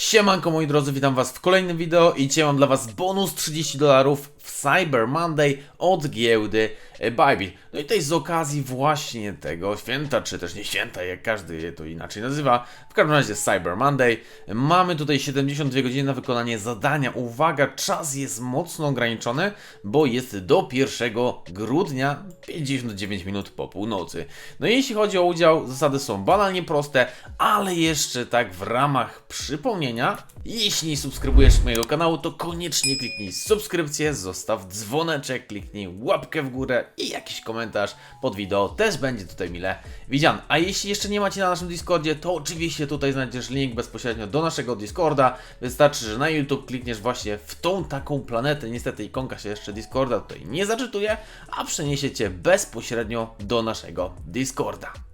Siemanko moi drodzy, witam was w kolejnym wideo i dzisiaj mam dla was bonus 30 dolarów w Cyber Monday od giełdy e, Bybit. No i tutaj z okazji właśnie tego święta, czy też nie święta, jak każdy je to inaczej nazywa, w każdym razie Cyber Monday, mamy tutaj 72 godziny na wykonanie zadania. Uwaga, czas jest mocno ograniczony, bo jest do 1 grudnia 59 minut po północy. No i jeśli chodzi o udział, zasady są banalnie proste, ale jeszcze tak w ramach przypomnienia, jeśli subskrybujesz mojego kanału, to koniecznie kliknij subskrypcję, zostaw dzwoneczek, kliknij łapkę w górę i jakiś komentarz pod wideo też będzie tutaj mile widziany. A jeśli jeszcze nie macie na naszym Discordzie, to oczywiście tutaj znajdziesz link bezpośrednio do naszego Discorda. Wystarczy, że na YouTube klikniesz właśnie w tą taką planetę. Niestety ikonka się jeszcze Discorda tutaj nie zaczytuje, a przeniesie cię bezpośrednio do naszego Discorda.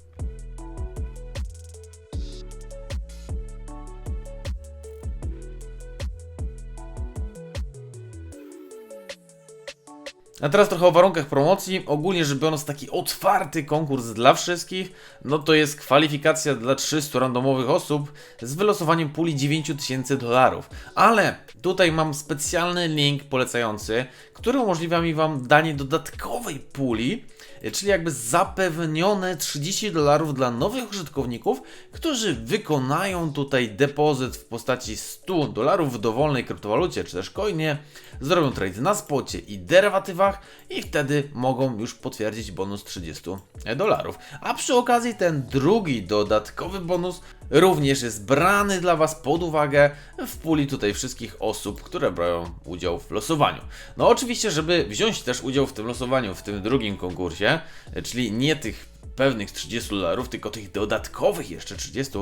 A teraz trochę o warunkach promocji. Ogólnie rzecz biorąc, taki otwarty konkurs dla wszystkich. No to jest kwalifikacja dla 300 randomowych osób z wylosowaniem puli 9000 dolarów. Ale tutaj mam specjalny link polecający, który umożliwia mi Wam danie dodatkowej puli czyli jakby zapewnione 30 dolarów dla nowych użytkowników, którzy wykonają tutaj depozyt w postaci 100 dolarów w dowolnej kryptowalucie, czy też coinie, zrobią trade na spocie i i wtedy mogą już potwierdzić bonus 30 dolarów. A przy okazji ten drugi dodatkowy bonus również jest brany dla Was pod uwagę w puli tutaj wszystkich osób, które brają udział w losowaniu. No oczywiście, żeby wziąć też udział w tym losowaniu, w tym drugim konkursie, czyli nie tych pewnych 30 dolarów, tylko tych dodatkowych jeszcze 30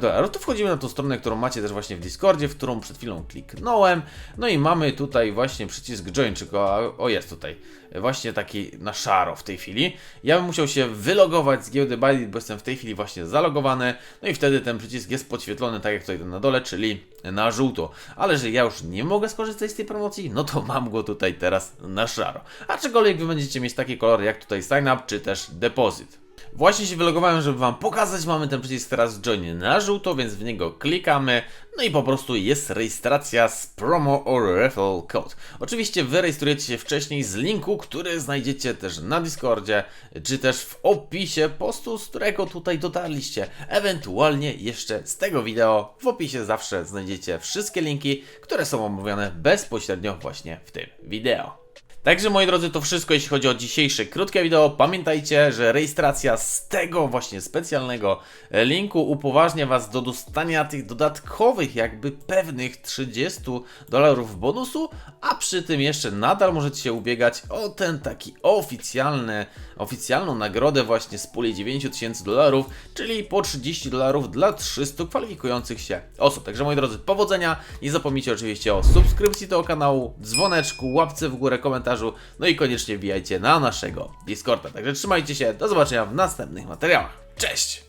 dolarów, to wchodzimy na tą stronę, którą macie też właśnie w Discordzie, w którą przed chwilą kliknąłem. No i mamy tutaj właśnie przycisk join, czy go, o jest tutaj, właśnie taki na szaro w tej chwili. Ja bym musiał się wylogować z giełdy Bybit, bo jestem w tej chwili właśnie zalogowany, no i wtedy ten przycisk jest podświetlony tak jak tutaj na dole, czyli na żółto. Ale że ja już nie mogę skorzystać z tej promocji, no to mam go tutaj teraz na szaro. Aczkolwiek wy będziecie mieć taki kolor jak tutaj sign up, czy też deposit. Właśnie się wylogowałem, żeby Wam pokazać. Mamy ten przycisk teraz join na żółto, więc w niego klikamy. No i po prostu jest rejestracja z promo or referral code. Oczywiście wy rejestrujecie się wcześniej z linku, który znajdziecie też na Discordzie, czy też w opisie postu, z którego tutaj dotarliście. Ewentualnie jeszcze z tego wideo w opisie zawsze znajdziecie wszystkie linki, które są omówione bezpośrednio właśnie w tym wideo. Także moi drodzy, to wszystko jeśli chodzi o dzisiejsze krótkie wideo. Pamiętajcie, że rejestracja z tego właśnie specjalnego linku upoważnia Was do dostania tych dodatkowych, jakby pewnych 30 dolarów bonusu, a przy tym jeszcze nadal możecie się ubiegać o ten taki oficjalny, oficjalną nagrodę właśnie z puli 9000 dolarów, czyli po 30 dolarów dla 300 kwalifikujących się osób. Także moi drodzy, powodzenia. Nie zapomnijcie oczywiście o subskrypcji tego kanału, dzwoneczku, łapce w górę, komentarzu komentarzu. No i koniecznie wbijajcie na naszego Discorda. Także trzymajcie się, do zobaczenia w następnych materiałach. Cześć!